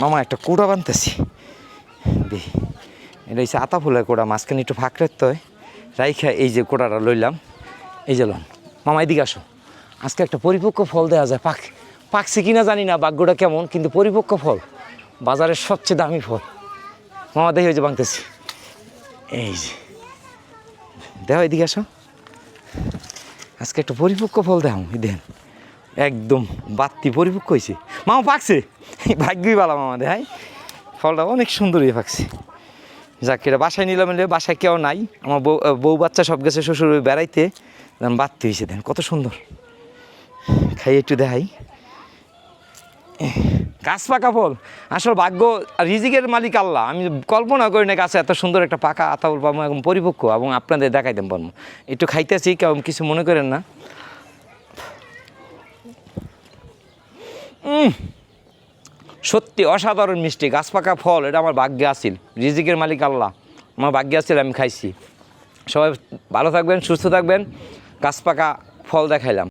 মামা, একটা কোড়া বানতেছি। দি, এটা হচ্ছে আতা ফুলের কোড়া, মাঝখানে একটু ফাঁক রাখতে হয়। রাইখা এই যে কোড়াটা লইলাম। এই যে লন। মামা, এদিকে আসো। আজকে একটা পরিপক্ক ফল দেওয়া যায়, পাক, পাকছে কিনা জানি না ভাগ্যটা কেমন, কিন্তু পরিপক্ক ফল, বাজারের সবচেয়ে দামি ফল। মামা, দেখি ওই যে বাংতেছি এই যে। দেখো, এদিকে আসো। আজকে একটা পরিপক্ক ফল দেখাম দেন। একদম বাত্তি পরিপক্ক হয়েছে। মামা পাকছে? ভাগ্যই ভালো মামা দেখাই ফলটা অনেক সুন্দর হয়ে পাকছে। যাক, এটা বাসায় নিলাম নিলে বাসায় কেউ নাই। আমার বউ বউ বাচ্চা সব গেছে শ্বশুর বেড়াইতে দেন বাত্তি হয়েছে দেন কত সুন্দর। খাই, একটু দেখাই। গাছ পাকা ফল। আসল ভাগ্য, রিজিকের মালিক আল্লাহ। আমি কল্পনা করি না গাছে এত সুন্দর একটা পাকা আতাউল পাবো এবং পরিপক্ক। এবং আপনাদের দেখাইতাম পারব একটু খাইতেছি কেউ কিছু মনে করেন না। সত্যি অসাধারণ মিষ্টি, গাছ পাকা ফল, এটা আমার ভাগ্যে আসিল রিজিকের মালিক আল্লাহ, আমার ভাগ্যে আসিল আমি খাইছি। সবাই ভালো থাকবেন, সুস্থ থাকবেন, গাছ পাকা ফল দেখাইলাম।